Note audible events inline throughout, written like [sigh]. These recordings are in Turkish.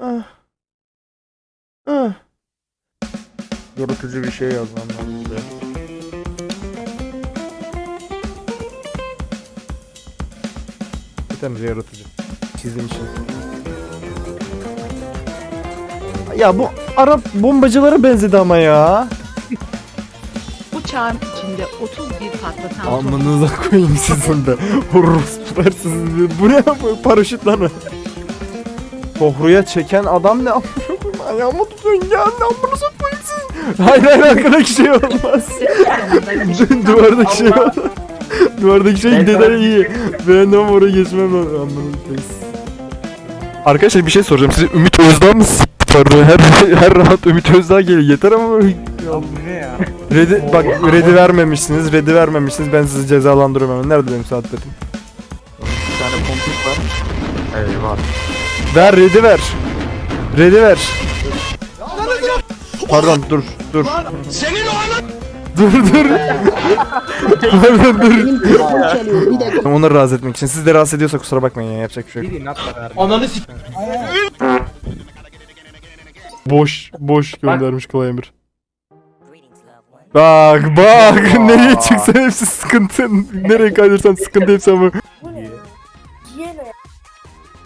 Ah. Ah. Yorutucu bir şey yazmam lazım buraya. Bir tane yaratıcı. Çizdiğim için. Ya bu Arap bombacılara benzedi ama ya. Bu çağın içinde 31 patlatan Amınıza koyayım sizin de. Orospular sizin de. Bu ne bu paraşüt lan o. Tohruya çeken adam ne koyayım [laughs] ayağımı tutuyorsun ya ne koyayım siz. Hayır hayır arkadaki şey olmaz. [laughs] Duvardaki şey olmaz. [laughs] Duvardaki şey neden iyi. Ben de oraya geçmem lazım. Koyayım. Arkadaşlar bir şey soracağım. Size Ümit Özdağ mı Pardon her her rahat Ümit Özdağ geliyor. Yeter ama ne ya? Redi, bak redi vermemişsiniz, redi vermemişsiniz. Ben sizi cezalandırıyorum hemen. Nerede benim saatlerim? Bir tane pompik var. Eyvah. Ver redi ver. Redi ver. Pardon dur dur. Senin Dur dur. Pardon dur. Benim telefon çalıyor. Bir dakika. Onları rahatsız etmek için. Siz de rahatsız ediyorsa kusura bakmayın ya yapacak bir şey yok. Bir inatla ver. Ananı sik. Boş boş göndermiş Kolay Emir. Bak bak nereye çıksan hepsi sıkıntı. Nereye kaydırsan sıkıntı hepsi ama.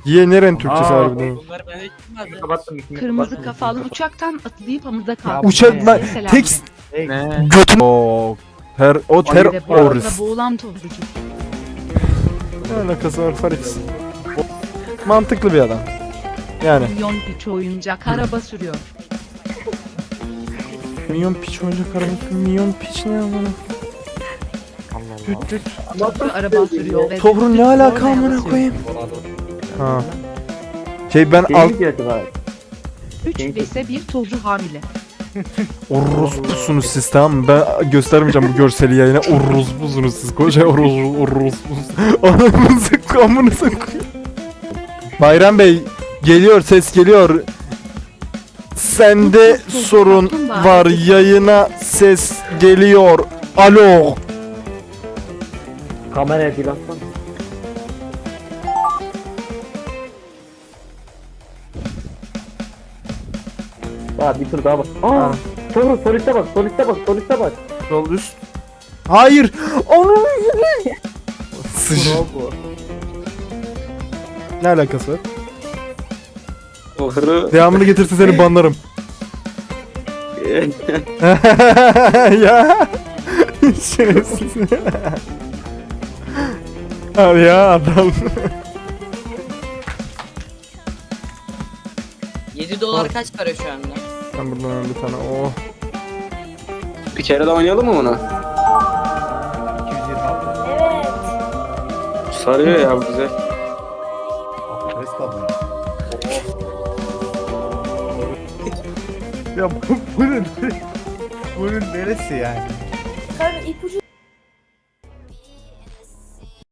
Ye neren Türkçesi Aa, harbiden. Bunlar bende çıkmadı. Kapattım ikini Kırmızı kapattım. kafalı uçaktan atlayıp hamurda kaldı. Uçak ben Selam. tek Ne? götün. Oo. Ter o Ve terörist. boğazda boğulan toplucu. Ne alakası var Faris? Mantıklı bir adam. Yani. Milyon piç oyuncak araba sürüyor. Milyon piç oyuncak arabası. Milyon piç ne amına? Allah Allah. Düt düt. Toplu araba sürüyor ve... Ne alaka amına koyayım? Ha. Şey ben alt 3 ise bir tozcu hamile. [laughs] orospusunuz siz tamam mı? Ben göstermeyeceğim bu görseli yayına. Orospusunuz siz. Koca [laughs] oros orospusunuz. Ananızı amınızı koyayım. Bayram Bey geliyor ses geliyor. Sende sorun var yayına ses geliyor. Alo. Kameraya bir. Daha bir tur daha bak. Aa! Sonra soliste bak, soliste bak, soliste bak. Sol üst. Hayır. Onu Sıç. Ne alakası var? Doğru. Devamını getirse seni banlarım. [laughs] ya. Şerefsiz. Abi ya adam. 7 dolar kaç para şu anda? Ben buradan bir tane oh. Bir kere de oynayalım mı bunu? 226. Sarıyor ya bu kaldı. [laughs] Ya bu, bunun bunun neresi yani? Kanka ipucu